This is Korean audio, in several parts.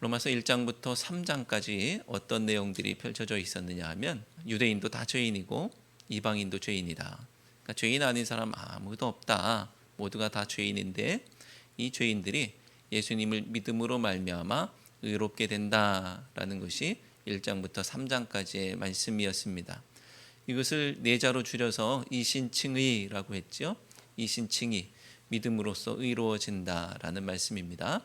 로마서 1장부터 3장까지 어떤 내용들이 펼쳐져 있었느냐 하면 유대인도 다 죄인이고 이방인도 죄인이다. 그러니까 죄인 아닌 사람 아무도 없다. 모두가 다 죄인인데 이 죄인들이 예수님을 믿음으로 말미암아 의롭게 된다라는 것이 1장부터 3장까지의 말씀이었습니다. 이것을 네 자로 줄여서 이신칭의라고 했죠. 이신칭의 믿음으로써 의로워진다라는 말씀입니다.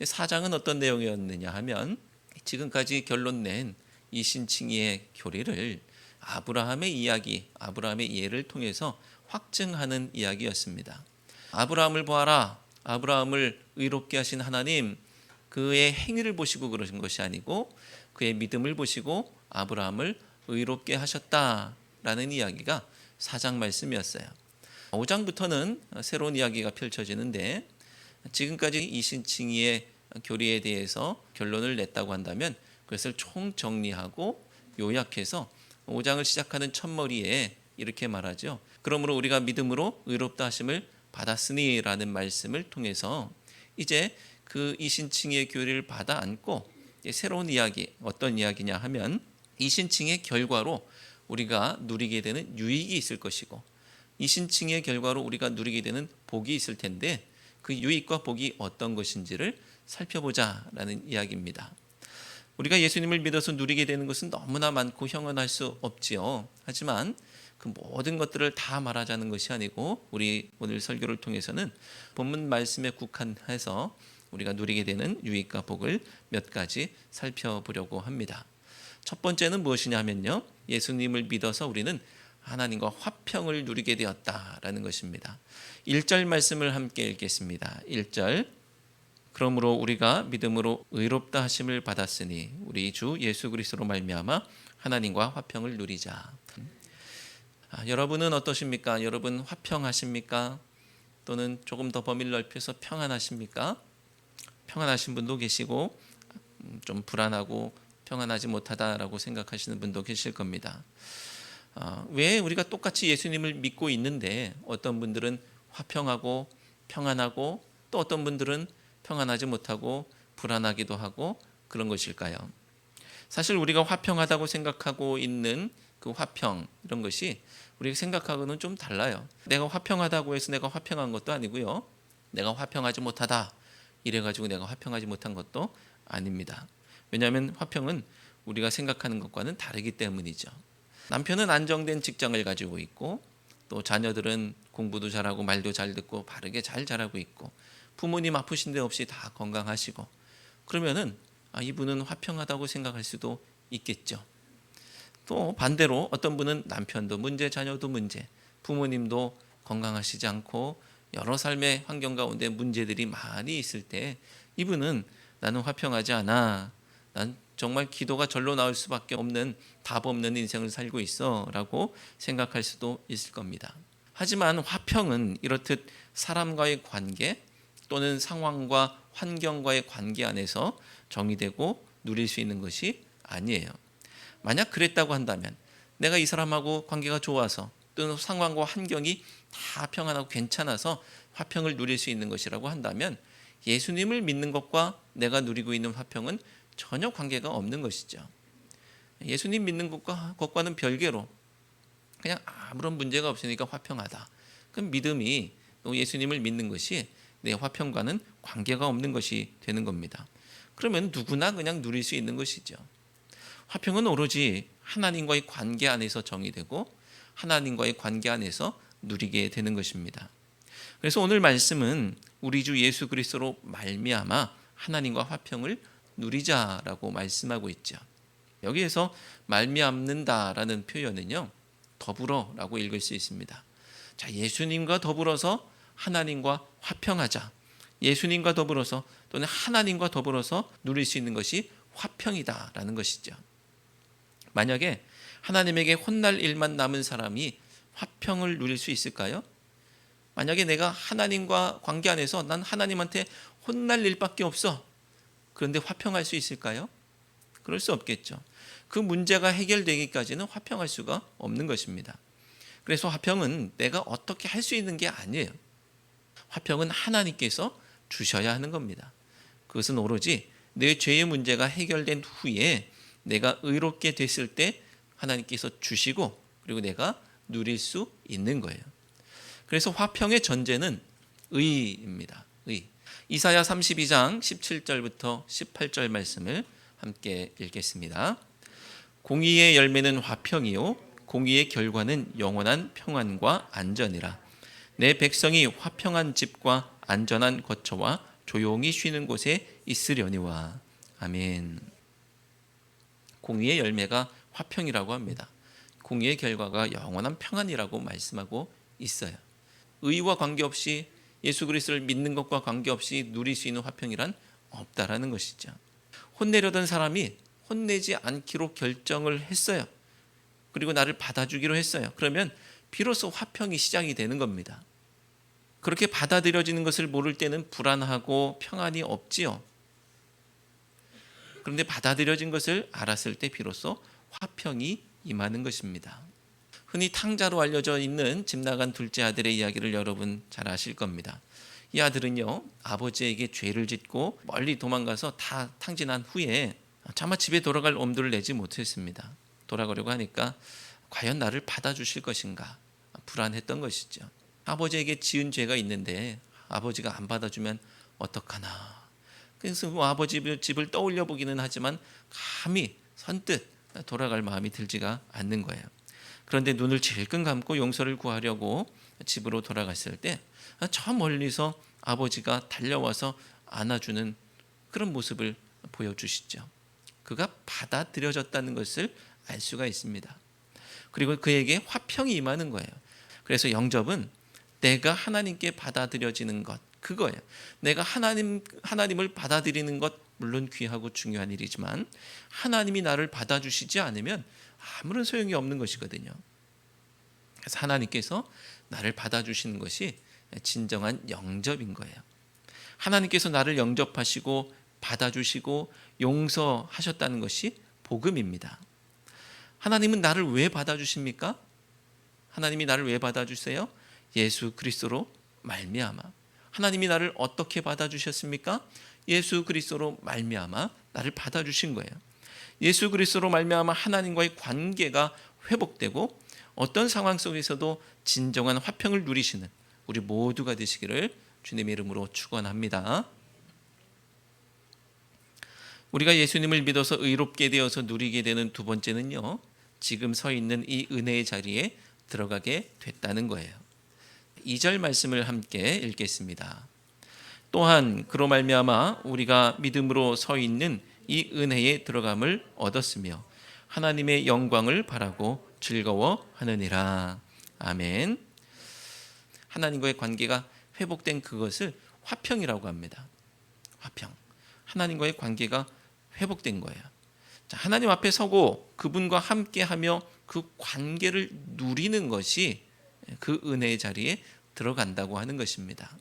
4장은 어떤 내용이었느냐 하면 지금까지 결론 낸 이신칭의의 교리를 아브라함의 이야기, 아브라함의 예를 통해서 확증하는 이야기였습니다. 아브라함을 보아라. 아브라함을 의롭게 하신 하나님 그의 행위를 보시고 그러신 것이 아니고 그의 믿음을 보시고 아브라함을 의롭게 하셨다라는 이야기가 4장 말씀이었어요. 5장부터는 새로운 이야기가 펼쳐지는데 지금까지 이신칭의의 교리에 대해서 결론을 냈다고 한다면 그것을 총 정리하고 요약해서 5장을 시작하는 첫머리에 이렇게 말하죠. 그러므로 우리가 믿음으로 의롭다 하심을 받았으니라는 말씀을 통해서 이제 그 이신칭의 교리를 받아 안고 새로운 이야기 어떤 이야기냐 하면 이신칭의 결과로 우리가 누리게 되는 유익이 있을 것이고 이신칭의 결과로 우리가 누리게 되는 복이 있을 텐데 그 유익과 복이 어떤 것인지를 살펴보자라는 이야기입니다. 우리가 예수님을 믿어서 누리게 되는 것은 너무나 많고 형언할 수 없지요. 하지만 그 모든 것들을 다 말하자는 것이 아니고 우리 오늘 설교를 통해서는 본문 말씀에 국한해서 우리가 누리게 되는 유익과 복을 몇 가지 살펴보려고 합니다. 첫 번째는 무엇이냐면요. 예수님을 믿어서 우리는 하나님과 화평을 누리게 되었다라는 것입니다. 1절 말씀을 함께 읽겠습니다. 1절 그러므로 우리가 믿음으로 의롭다 하심을 받았으니 우리 주 예수 그리스도로 말미암아 하나님과 화평을 누리자. 아, 여러분은 어떠십니까? 여러분 화평하십니까? 또는 조금 더 범위를 넓혀서 평안하십니까? 평안하신 분도 계시고 음, 좀 불안하고 평안하지 못하다라고 생각하시는 분도 계실 겁니다. 아, 왜 우리가 똑같이 예수님을 믿고 있는데 어떤 분들은 화평하고 평안하고 또 어떤 분들은 평안하지 못하고 불안하기도 하고 그런 것일까요? 사실 우리가 화평하다고 생각하고 있는 그 화평 이런 것이 우리가 생각하고는 좀 달라요. 내가 화평하다고 해서 내가 화평한 것도 아니고요. 내가 화평하지 못하다 이래 가지고 내가 화평하지 못한 것도 아닙니다. 왜냐하면 화평은 우리가 생각하는 것과는 다르기 때문이죠. 남편은 안정된 직장을 가지고 있고 또 자녀들은 공부도 잘하고 말도 잘 듣고 바르게 잘 자라고 있고 부모님 아프신 데 없이 다 건강하시고 그러면은 아, 이분은 화평하다고 생각할 수도 있겠죠. 또 반대로 어떤 분은 남편도 문제, 자녀도 문제, 부모님도 건강하시지 않고 여러 삶의 환경 가운데 문제들이 많이 있을 때 이분은 나는 화평하지 않아. 난 정말 기도가 절로 나올 수밖에 없는 답 없는 인생을 살고 있어라고 생각할 수도 있을 겁니다. 하지만 화평은 이렇듯 사람과의 관계 또는 상황과 환경과의 관계 안에서 정의되고 누릴 수 있는 것이 아니에요. 만약 그랬다고 한다면 내가 이 사람하고 관계가 좋아서 또는 상황과 환경이 다 평안하고 괜찮아서 화평을 누릴 수 있는 것이라고 한다면 예수님을 믿는 것과 내가 누리고 있는 화평은 전혀 관계가 없는 것이죠. 예수님 믿는 것과 것과는 별개로 그냥 아무런 문제가 없으니까 화평하다. 그 믿음이 또 예수님을 믿는 것이 내 화평과는 관계가 없는 것이 되는 겁니다. 그러면 누구나 그냥 누릴 수 있는 것이죠. 화평은 오로지 하나님과의 관계 안에서 정의되고 하나님과의 관계 안에서 누리게 되는 것입니다. 그래서 오늘 말씀은 우리 주 예수 그리스도로 말미암아 하나님과 화평을 누리자라고 말씀하고 있죠. 여기에서 말미암는다라는 표현은요. 더불어라고 읽을 수 있습니다. 자, 예수님과 더불어서 하나님과 화평하자. 예수님과 더불어서 또는 하나님과 더불어서 누릴 수 있는 것이 화평이다라는 것이죠. 만약에 하나님에게 혼날 일만 남은 사람이 화평을 누릴 수 있을까요? 만약에 내가 하나님과 관계 안에서 난 하나님한테 혼날 일밖에 없어. 그런데 화평할 수 있을까요? 그럴 수 없겠죠. 그 문제가 해결되기까지는 화평할 수가 없는 것입니다. 그래서 화평은 내가 어떻게 할 수 있는 게 아니에요. 화평은 하나님께서 주셔야 하는 겁니다. 그것은 오로지 내 죄의 문제가 해결된 후에 내가 의롭게 됐을 때 하나님께서 주시고 그리고 내가 누릴 수 있는 거예요. 그래서 화평의 전제는 의입니다. 의. 이사야 32장 17절부터 18절 말씀을 함께 읽겠습니다. 공의의 열매는 화평이요 공의의 결과는 영원한 평안과 안전이라. 내 백성이 화평한 집과 안전한 거처와 조용히 쉬는 곳에 있으려니와. 아멘. 공의의 열매가 화평이라고 합니다. 공의의 결과가 영원한 평안이라고 말씀하고 있어요. 의와 관계없이 예수 그리스도를 믿는 것과 관계없이 누릴 수 있는 화평이란 없다라는 것이죠. 혼내려던 사람이 혼내지 않기로 결정을 했어요. 그리고 나를 받아주기로 했어요. 그러면 비로소 화평이 시작이 되는 겁니다. 그렇게 받아들여지는 것을 모를 때는 불안하고 평안이 없지요. 그런데 받아들여진 것을 알았을 때 비로소 화평이 임하는 것입니다. 흔히 탕자로 알려져 있는 집 나간 둘째 아들의 이야기를 여러분 잘 아실 겁니다. 이 아들은요 아버지에게 죄를 짓고 멀리 도망가서 다 탕진한 후에 차마 집에 돌아갈 엄두를 내지 못했습니다. 돌아가려고 하니까 과연 나를 받아주실 것인가 불안했던 것이죠. 아버지에게 지은 죄가 있는데 아버지가 안 받아주면 어떡하나. 그래서 그 아버지 집을 떠올려 보기는 하지만 감히 선뜻 돌아갈 마음이 들지가 않는 거예요. 그런데 눈을 질끈 감고 용서를 구하려고 집으로 돌아갔을 때 저 멀리서 아버지가 달려와서 안아주는 그런 모습을 보여주시죠. 그가 받아들여졌다는 것을 알 수가 있습니다. 그리고 그에게 화평이 임하는 거예요. 그래서 영접은 내가 하나님께 받아들여지는 것 그거예요. 내가 하나님 하나님을 받아들이는 것 물론 귀하고 중요한 일이지만 하나님이 나를 받아주시지 않으면 아무런 소용이 없는 것이거든요. 그래서 하나님께서 나를 받아주시는 것이 진정한 영접인 거예요. 하나님께서 나를 영접하시고 받아주시고 용서하셨다는 것이 복음입니다. 하나님은 나를 왜 받아주십니까? 하나님이 나를 왜 받아주세요? 예수 그리스도로 말미암아. 하나님이 나를 어떻게 받아주셨습니까? 예수 그리스도로 말미암아 나를 받아주신 거예요. 예수 그리스도로 말미암아 하나님과의 관계가 회복되고 어떤 상황 속에서도 진정한 화평을 누리시는 우리 모두가 되시기를 주님의 이름으로 축원합니다. 우리가 예수님을 믿어서 의롭게 되어서 누리게 되는 두 번째는요. 지금 서 있는 이 은혜의 자리에 들어가게 됐다는 거예요. 2절 말씀을 함께 읽겠습니다. 또한 그로 말미암아 우리가 믿음으로 서 있는 이 은혜에 들어감을 얻었으며 하나님의 영광을 바라고 즐거워하느니라. 아멘. 하나님과의 관계가 회복된 그것을 화평이라고 합니다. 화평. 하나님과의 관계가 회복된 거예요. 자, 하나님 앞에 서고 그분과 함께 하며 그 관계를 누리는 것이 그 은혜의 자리에 들어간다고 하는 것입니다.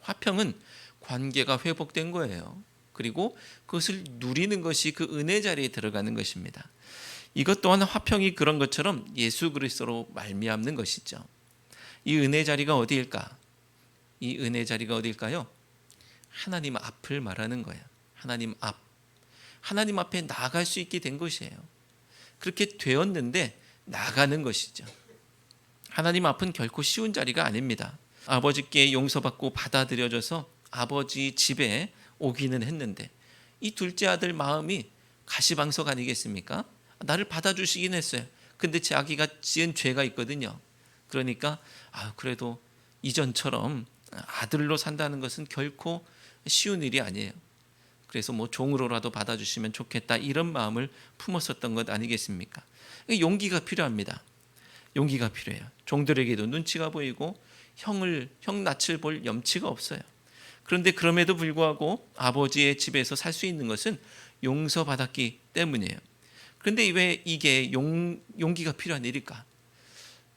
화평은 관계가 회복된 거예요. 그리고 그것을 누리는 것이 그 은혜 자리에 들어가는 것입니다. 이것 또한 화평이 그런 것처럼 예수 그리스도로 말미암는 것이죠. 이 은혜 자리가 어디일까? 이 은혜 자리가 어디일까요? 하나님 앞을 말하는 거예요. 하나님 앞. 하나님 앞에 나갈 수 있게 된 것이에요. 그렇게 되었는데 나가는 것이죠. 하나님 앞은 결코 쉬운 자리가 아닙니다. 아버지께 용서받고 받아들여져서 아버지 집에 오기는 했는데 이 둘째 아들 마음이 가시방석 아니겠습니까? 나를 받아주시긴 했어요. 근데 자기가 지은 죄가 있거든요. 그러니까 아 그래도 이전처럼 아들로 산다는 것은 결코 쉬운 일이 아니에요. 그래서 뭐 종으로라도 받아주시면 좋겠다 이런 마음을 품었었던 것 아니겠습니까? 용기가 필요합니다. 용기가 필요해요. 종들에게도 눈치가 보이고 형을 형 낯을 볼 염치가 없어요. 그런데 그럼에도 불구하고 아버지의 집에서 살 수 있는 것은 용서받았기 때문이에요. 그런데 왜 이게 용, 용기가 필요한 일일까?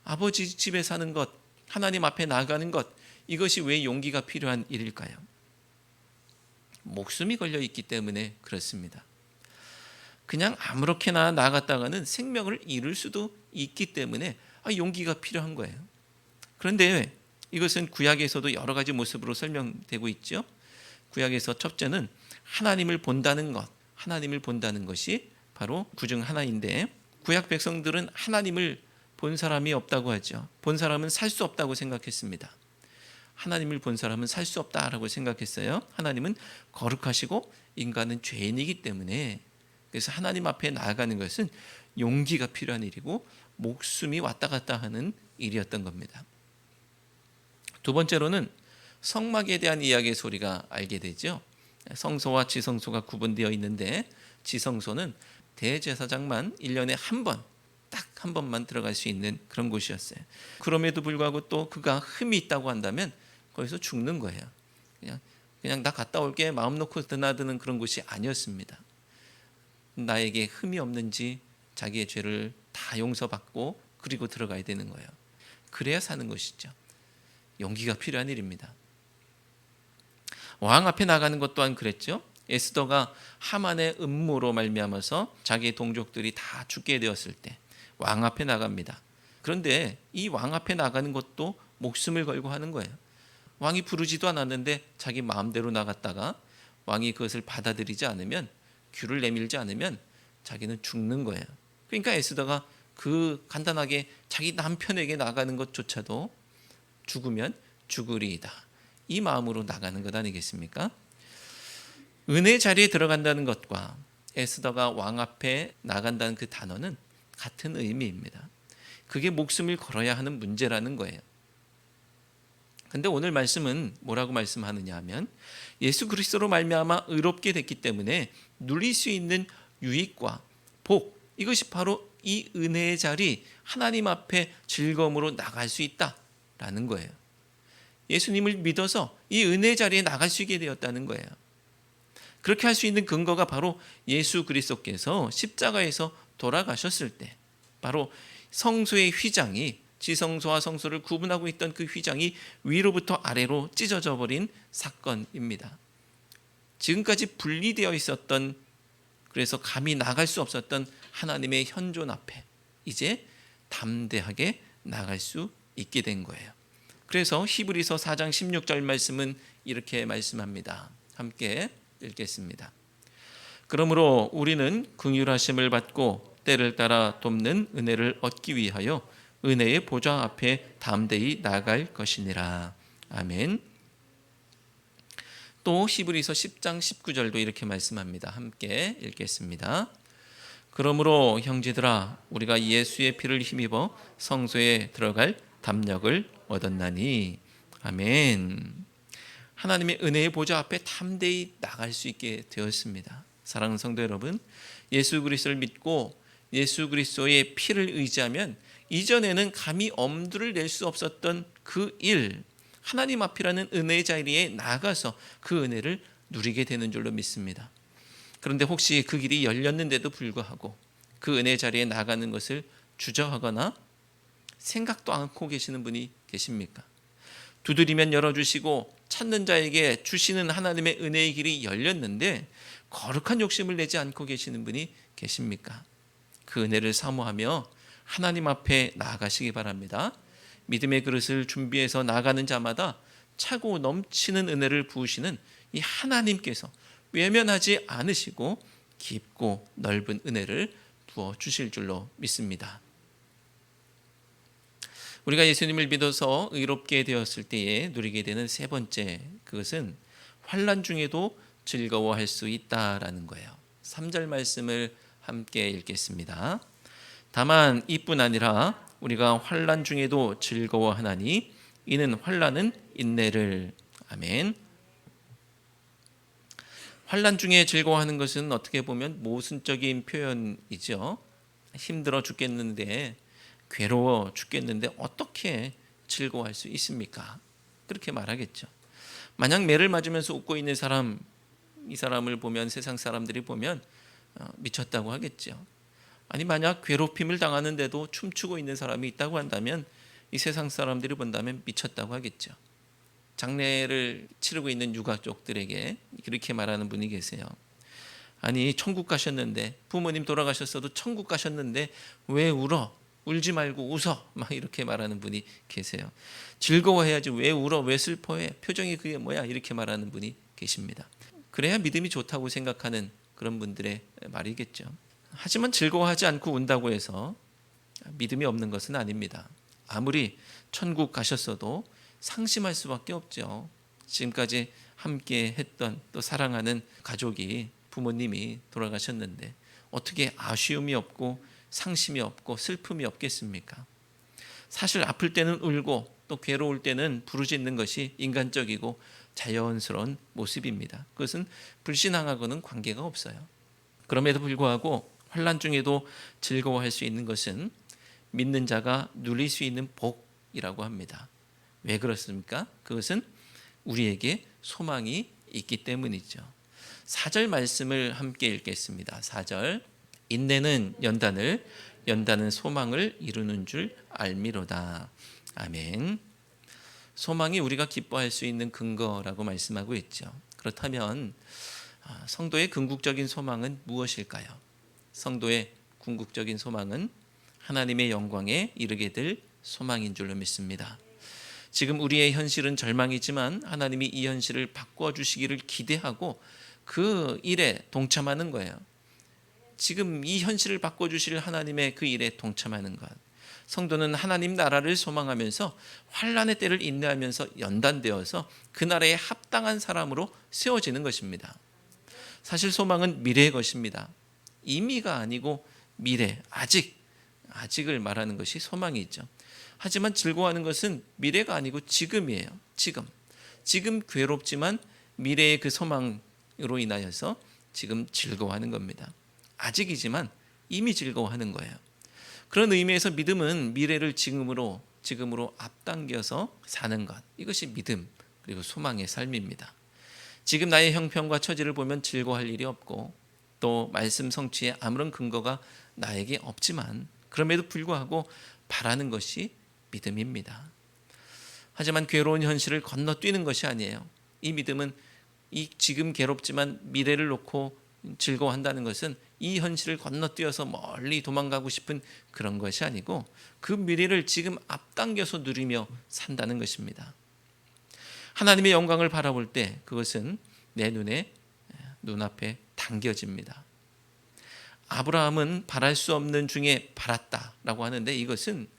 아버지 집에 사는 것, 하나님 앞에 나가는 것, 이것이 왜 용기가 필요한 일일까요? 목숨이 걸려 있기 때문에 그렇습니다. 그냥 아무렇게나 나갔다가는 생명을 잃을 수도 있기 때문에 아, 용기가 필요한 거예요. 그런데 이것은 구약에서도 여러 가지 모습으로 설명되고 있죠. 구약에서 첫째는 하나님을 본다는 것, 하나님을 본다는 것이 바로 구중 하나인데 구약 백성들은 하나님을 본 사람이 없다고 하죠. 본 사람은 살 수 없다고 생각했습니다. 하나님을 본 사람은 살 수 없다라고 생각했어요. 하나님은 거룩하시고 인간은 죄인이기 때문에 그래서 하나님 앞에 나아가는 것은 용기가 필요한 일이고 목숨이 왔다 갔다 하는 일이었던 겁니다. 두 번째로는 성막에 대한 이야기의 소리가 알게 되죠. 성소와 지성소가 구분되어 있는데 지성소는 대제사장만 1년에 한 번, 딱 한 번만 들어갈 수 있는 그런 곳이었어요. 그럼에도 불구하고 또 그가 흠이 있다고 한다면 거기서 죽는 거예요. 그냥 그냥 나 갔다 올게 마음 놓고 드나드는 그런 곳이 아니었습니다. 나에게 흠이 없는지 자기의 죄를 다 용서받고 그리고 들어가야 되는 거예요. 그래야 사는 것이죠. 용기가 필요한 일입니다. 왕 앞에 나가는 것 또한 그랬죠. 에스더가 하만의 음모로 말미암아서 자기의 동족들이 다 죽게 되었을 때 왕 앞에 나갑니다. 그런데 이 왕 앞에 나가는 것도 목숨을 걸고 하는 거예요. 왕이 부르지도 않았는데 자기 마음대로 나갔다가 왕이 그것을 받아들이지 않으면 귀를 내밀지 않으면 자기는 죽는 거예요. 그러니까 에스더가 그 간단하게 자기 남편에게 나가는 것조차도 죽으면 죽으리이다. 이 마음으로 나가는 것 아니겠습니까? 은혜 자리에 들어간다는 것과 에스더가 왕 앞에 나간다는 그 단어는 같은 의미입니다. 그게 목숨을 걸어야 하는 문제라는 거예요. 근데 오늘 말씀은 뭐라고 말씀하느냐 하면 예수 그리스도로 말미암아 의롭게 됐기 때문에 누릴 수 있는 유익과 복 이것이 바로 이 은혜의 자리 하나님 앞에 즐거움으로 나갈 수 있다 라는 거예요. 예수님을 믿어서 이 은혜 자리에 나갈 수 있게 되었다는 거예요. 그렇게 할 수 있는 근거가 바로 예수 그리스도께서 십자가에서 돌아가셨을 때 바로 성소의 휘장이 지성소와 성소를 구분하고 있던 그 휘장이 위로부터 아래로 찢어져 버린 사건입니다. 지금까지 분리되어 있었던 그래서 감히 나갈 수 없었던 하나님의 현존 앞에 이제 담대하게 나갈 수 있게 된 거예요. 그래서 히브리서 4장 16절 말씀은 이렇게 말씀합니다. 함께 읽겠습니다. 그러므로 우리는 긍휼하심을 받고 때를 따라 돕는 은혜를 얻기 위하여 은혜의 보좌 앞에 담대히 나갈 것이니라. 아멘. 또 히브리서 10장 19절도 이렇게 말씀합니다. 함께 읽겠습니다. 그러므로 형제들아 우리가 예수의 피를 힘입어 성소에 들어갈 담력을 얻었나니 아멘. 하나님의 은혜의 보좌 앞에 담대히 나갈 수 있게 되었습니다. 사랑하는 성도 여러분, 예수 그리스도를 믿고 예수 그리스도의 피를 의지하면 이전에는 감히 엄두를 낼 수 없었던 그 일, 하나님 앞이라는 은혜의 자리에 나가서 그 은혜를 누리게 되는 줄로 믿습니다. 그런데 혹시 그 길이 열렸는데도 불구하고 그 은혜 자리에 나가는 것을 주저하거나 생각도 않고 계시는 분이 계십니까? 두드리면 열어주시고 찾는 자에게 주시는 하나님의 은혜의 길이 열렸는데 거룩한 욕심을 내지 않고 계시는 분이 계십니까? 그 은혜를 사모하며 하나님 앞에 나아가시기 바랍니다. 믿음의 그릇을 준비해서 나가는 자마다 차고 넘치는 은혜를 부으시는 이 하나님께서 외면하지 않으시고 깊고 넓은 은혜를 부어 주실 줄로 믿습니다. 우리가 예수님을 믿어서 의롭게 되었을 때에 누리게 되는 세 번째 그것은 환란 중에도 즐거워할 수 있다라는 거예요. 3절 말씀을 함께 읽겠습니다. 다만 이뿐 아니라 우리가 환란 중에도 즐거워하나니 이는 환란은 인내를 아멘. 환란 중에 즐거워하는 것은 어떻게 보면 모순적인 표현이죠. 힘들어 죽겠는데 괴로워 죽겠는데 어떻게 즐거워할 수 있습니까? 그렇게 말하겠죠. 만약 매를 맞으면서 웃고 있는 사람 이 사람을 보면 세상 사람들이 보면 어, 미쳤다고 하겠죠. 아니 만약 괴롭힘을 당하는데도 춤추고 있는 사람이 있다고 한다면 이 세상 사람들이 본다면 미쳤다고 하겠죠. 장례를 치르고 있는 유가족들에게 그렇게 말하는 분이 계세요. 아니 천국 가셨는데 부모님 돌아가셨어도 천국 가셨는데 왜 울어? 울지 말고 웃어. 막 이렇게 말하는 분이 계세요. 즐거워해야지 왜 울어? 왜 슬퍼해? 표정이 그게 뭐야? 이렇게 말하는 분이 계십니다. 그래야 믿음이 좋다고 생각하는 그런 분들의 말이겠죠. 하지만 즐거워하지 않고 운다고 해서 믿음이 없는 것은 아닙니다. 아무리 천국 가셨어도 상심할 수밖에 없죠. 지금까지 함께 했던 또 사랑하는 가족이 부모님이 돌아가셨는데 어떻게 아쉬움이 없고 상심이 없고 슬픔이 없겠습니까? 사실 아플 때는 울고 또 괴로울 때는 부르짖는 것이 인간적이고 자연스러운 모습입니다. 그것은 불신앙하고는 관계가 없어요. 그럼에도 불구하고 환란 중에도 즐거워할 수 있는 것은 믿는 자가 누릴 수 있는 복이라고 합니다. 왜 그렇습니까? 그것은 우리에게 소망이 있기 때문이죠. 4절 말씀을 함께 읽겠습니다. 4절 인내는 연단을 연단은 소망을 이루는 줄 알미로다. 아멘. 소망이 우리가 기뻐할 수 있는 근거라고 말씀하고 있죠. 그렇다면 아, 성도의 궁극적인 소망은 무엇일까요? 성도의 궁극적인 소망은 하나님의 영광에 이르게 될 소망인 줄로 믿습니다. 지금 우리의 현실은 절망이지만 하나님이 이 현실을 바꿔 주시기를 기대하고 그 일에 동참하는 거예요. 지금 이 현실을 바꿔 주실 하나님의 그 일에 동참하는 것. 성도는 하나님 나라를 소망하면서 환란의 때를 인내하면서 연단되어서 그 나라에 합당한 사람으로 세워지는 것입니다. 사실 소망은 미래의 것입니다. 이미가 아니고 미래, 아직, 아직을 말하는 것이 소망이죠. 하지만 즐거워하는 것은 미래가 아니고 지금이에요. 지금. 지금 괴롭지만 미래의 그 소망으로 인하여서 지금 즐거워하는 겁니다. 아직이지만 이미 즐거워하는 거예요. 그런 의미에서 믿음은 미래를 지금으로 지금으로 앞당겨서 사는 것. 이것이 믿음 그리고 소망의 삶입니다. 지금 나의 형편과 처지를 보면 즐거워할 일이 없고 또 말씀 성취에 아무런 근거가 나에게 없지만 그럼에도 불구하고 바라는 것이 믿음입니다. 하지만 괴로운 현실을 건너뛰는 것이 아니에요. 이 믿음은 이 지금 괴롭지만 미래를 놓고 즐거워한다는 것은 이 현실을 건너뛰어서 멀리 도망가고 싶은 그런 것이 아니고 그 미래를 지금 앞당겨서 누리며 산다는 것입니다. 하나님의 영광을 바라볼 때 그것은 내 눈에 눈앞에 당겨집니다. 아브라함은 바랄 수 없는 중에 바랐다라고 하는데 이것은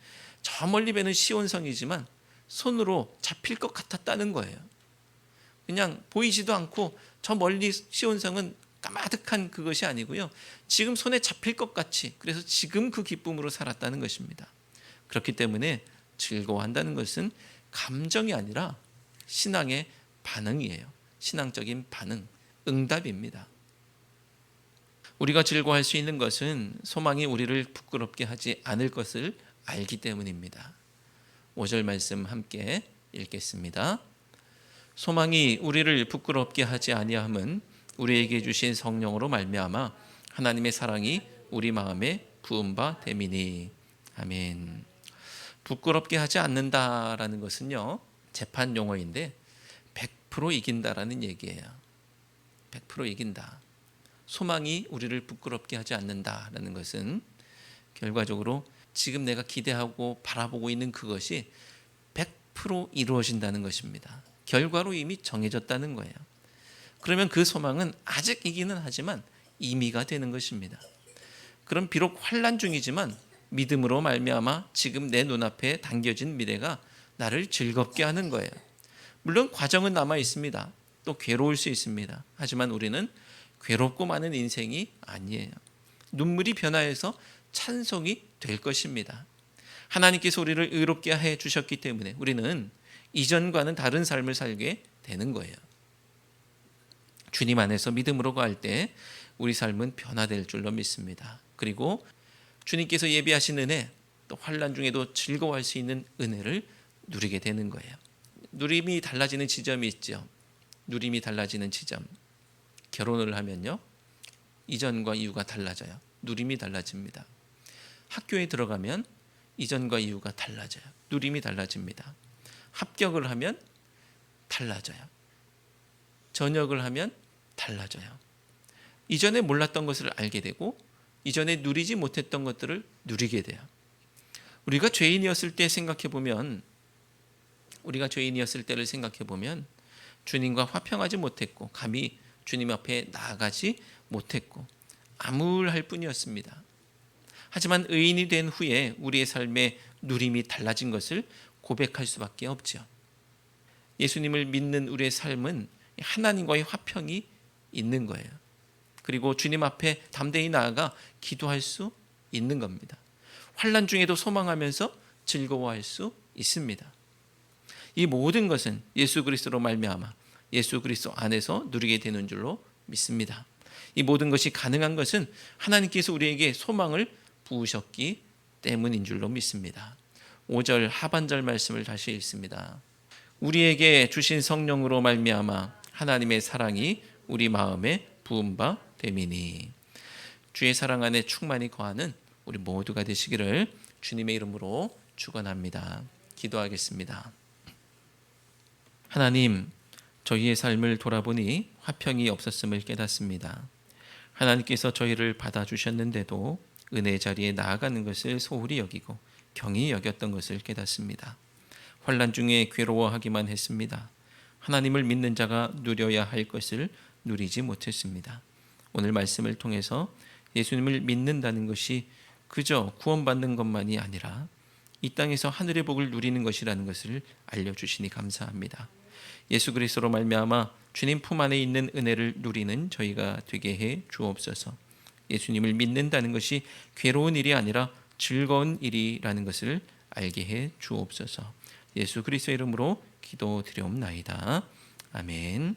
저 멀리 배는 시온성이지만 손으로 잡힐 것 같았다는 거예요. 그냥 보이지도 않고 저 멀리 시온성은 까마득한 그것이 아니고요. 지금 손에 잡힐 것 같이 그래서 지금 그 기쁨으로 살았다는 것입니다. 그렇기 때문에 즐거워한다는 것은 감정이 아니라 신앙의 반응이에요. 신앙적인 반응, 응답입니다. 우리가 즐거워할 수 있는 것은 소망이 우리를 부끄럽게 하지 않을 것을 알기 때문입니다. 5절 말씀 함께 읽겠습니다. 소망이 우리를 부끄럽게 하지 아니함은 우리에게 주신 성령으로 말미암아 하나님의 사랑이 우리 마음에 부은 바 됨이니 아멘. 부끄럽게 하지 않는다라는 것은요 재판 용어인데 100% 이긴다라는 얘기예요. 100% 이긴다. 소망이 우리를 부끄럽게 하지 않는다라는 것은 결과적으로 지금 내가 기대하고 바라보고 있는 그것이 100% 이루어진다는 것입니다. 결과로 이미 정해졌다는 거예요. 그러면 그 소망은 아직 이기는 하지만 임의가 되는 것입니다. 그럼 비록 환란 중이지만 믿음으로 말미암아 지금 내 눈앞에 당겨진 미래가 나를 즐겁게 하는 거예요. 물론 과정은 남아 있습니다. 또 괴로울 수 있습니다. 하지만 우리는 괴롭고 많은 인생이 아니에요. 눈물이 변화해서 찬송이 될 것입니다. 하나님께서 우리를 의롭게 해 주셨기 때문에 우리는 이전과는 다른 삶을 살게 되는 거예요. 주님 안에서 믿음으로 갈 때 우리 삶은 변화될 줄로 믿습니다. 그리고 주님께서 예비하신 은혜, 또 환란 중에도 즐거워할 수 있는 은혜를 누리게 되는 거예요. 누림이 달라지는 지점이 있죠. 누림이 달라지는 지점. 결혼을 하면요. 이전과 이후가 달라져요. 누림이 달라집니다. 학교에 들어가면 이전과 이후가 달라져요. 누림이 달라집니다. 합격을 하면 달라져요. 전역을 하면 달라져요. 이전에 몰랐던 것을 알게 되고 이전에 누리지 못했던 것들을 누리게 돼요. 우리가 죄인이었을 때 생각해 보면 우리가 죄인이었을 때를 생각해 보면 주님과 화평하지 못했고 감히 주님 앞에 나아가지 못했고 암울할 뿐이었습니다. 하지만 의인이 된 후에 우리의 삶의 누림이 달라진 것을 고백할 수밖에 없죠. 예수님을 믿는 우리의 삶은 하나님과의 화평이 있는 거예요. 그리고 주님 앞에 담대히 나아가 기도할 수 있는 겁니다. 환란 중에도 소망하면서 즐거워할 수 있습니다. 이 모든 것은 예수 그리스도로 말미암아 예수 그리스도 안에서 누리게 되는 줄로 믿습니다. 이 모든 것이 가능한 것은 하나님께서 우리에게 소망을 부으셨기 때문인 줄로 믿습니다. 5절 하반절 말씀을 다시 읽습니다. 우리에게 주신 성령으로 말미암아 하나님의 사랑이 우리 마음에 부은 바 됨이니 주의 사랑 안에 충만히 거하는 우리 모두가 되시기를 주님의 이름으로 축원합니다. 기도하겠습니다. 하나님, 저희의 삶을 돌아보니 화평이 없었음을 깨닫습니다. 하나님께서 저희를 받아주셨는데도 은혜 자리에 나아가는 것을 소홀히 여기고 경히 여겼던 것을 깨닫습니다. 환란 중에 괴로워하기만 했습니다. 하나님을 믿는 자가 누려야 할 것을 누리지 못했습니다. 오늘 말씀을 통해서 예수님을 믿는다는 것이 그저 구원받는 것만이 아니라 이 땅에서 하늘의 복을 누리는 것이라는 것을 알려 주시니 감사합니다. 예수 그리스도로 말미암아 주님 품 안에 있는 은혜를 누리는 저희가 되게 해 주옵소서. 예수님을 믿는다는 것이 괴로운 일이 아니라 즐거운 일이라는 것을 알게 해 주옵소서. 예수 그리스도 이름으로 기도드리옵나이다. 아멘.